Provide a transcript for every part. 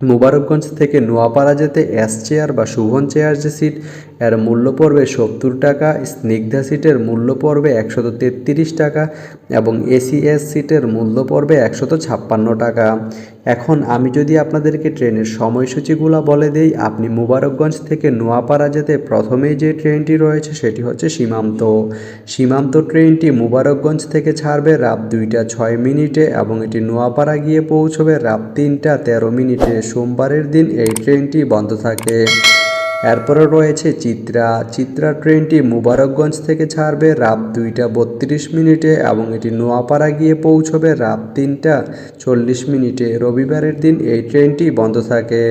মুবারকগঞ্জ থেকে নোয়াপাড়া যেতে S chair বা শুভন চেয়ার যে সিট এর মূল্য পড়বে সত্তর টাকা, স্নিগ্ধা সিটের মূল্য পড়বে একশত টাকা এবং এসি এস সিটের মূল্য পড়বে একশত ছাপ্পান্ন টাকা। এখন আমি যদি আপনাদেরকে ট্রেনের সময়সূচিগুলো বলে দেই, আপনি মুবারকগঞ্জ থেকে নোয়াপাড়া যেতে প্রথমেই যে ট্রেনটি রয়েছে সেটি হচ্ছে সীমান্ত। সীমান্ত ট্রেনটি মুবারকগঞ্জ থেকে ছাড়বে রাত দুইটা ছয় মিনিটে এবং এটি নোয়াপাড়া গিয়ে পৌঁছবে রাত তিনটা তেরো মিনিটে। সোমবারের দিন এই ট্রেনটি বন্ধ থাকে। এরপরে রয়েছে চিত্রা। চিত্রা ট্রেনটি মুবারকগঞ্জ থেকে ছাড়বে রাত দুইটা বত্রিশ মিনিটে এবং এটি নোয়াপাড়া গিয়ে পৌঁছবে রাত তিনটা চল্লিশ মিনিটে। রবিবারের দিন এই ট্রেনটি বন্ধ থাকে।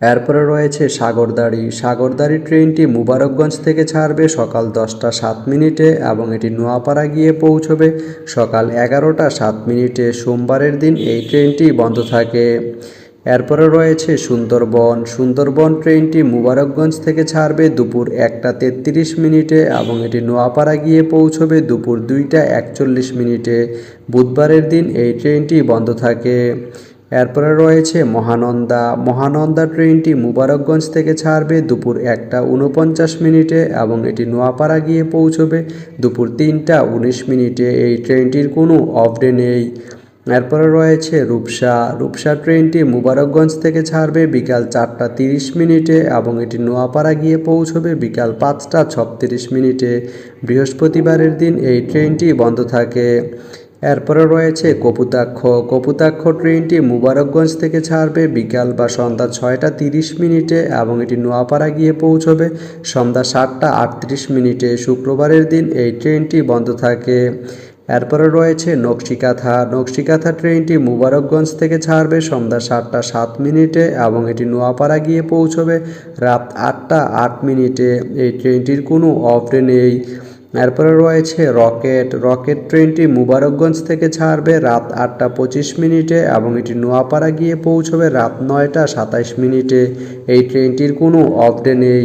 এরপরে রয়েছে সাগরদাড়ি। সাগরদাড়ি ট্রেনটি মুবারকগঞ্জ থেকে ছাড়বে সকাল দশটা সাত মিনিটে এবং এটি নোয়াপাড়া গিয়ে পৌঁছবে সকাল এগারোটা সাত মিনিটে। সোমবারের দিন এই ট্রেনটি বন্ধ থাকে। এরপরে রয়েছে সুন্দরবন। সুন্দরবন ট্রেনটি মুবারকগঞ্জ থেকে ছাড়বে দুপুর একটা তেত্রিশ মিনিটে এবং এটি নোয়াপাড়া গিয়ে পৌঁছবে দুপুর দুইটা একচল্লিশ মিনিটে। বুধবারের দিন এই ট্রেনটি বন্ধ থাকে। এরপরে রয়েছে মহানন্দা। মহানন্দা ট্রেনটি মুবারকগঞ্জ থেকে ছাড়বে দুপুর একটা উনপঞ্চাশ মিনিটে এবং এটি নোয়াপাড়া গিয়ে পৌঁছবে দুপুর তিনটা উনিশ মিনিটে। এই ট্রেনটির কোনো অফ ডে নেই। এরপরে রয়েছে রূপসা। রূপসা ট্রেনটি মুবারকগঞ্জ থেকে ছাড়বে বিকাল চারটা তিরিশ মিনিটে এবং এটি নোয়াপাড়া গিয়ে পৌঁছবে বিকাল পাঁচটা ছত্রিশ মিনিটে। বৃহস্পতিবারের দিন এই ট্রেনটি বন্ধ থাকে। এরপরে রয়েছে কপুতাক্ষ। কপুতাক্ষ ট্রেনটি মুবারকগঞ্জ থেকে ছাড়বে বিকাল বা সন্ধ্যা ছয়টা তিরিশ মিনিটে এবং এটি নোয়াপাড়া গিয়ে পৌঁছবে সন্ধ্যা সাতটা আটত্রিশ মিনিটে। শুক্রবারের দিন এই ট্রেনটি বন্ধ থাকে। এরপরে রয়েছে নকশিকাথা। নকশিকাথা ট্রেনটি মুবারকগঞ্জ থেকে ছাড়বে সন্ধ্যা সাতটা সাত মিনিটে এবং এটি নোয়াপাড়া গিয়ে পৌঁছবে রাত আটটা আট মিনিটে। এই ট্রেনটির কোনো অফ ডে নেই। এরপরে রয়েছে রকেট। রকেট ট্রেনটি মুবারকগঞ্জ থেকে ছাড়বে রাত আটটা পঁচিশ মিনিটে এবং এটি নোয়াপাড়া গিয়ে পৌঁছবে রাত নয়টা সাতাইশ মিনিটে। এই ট্রেনটির কোনো অফ ডে নেই।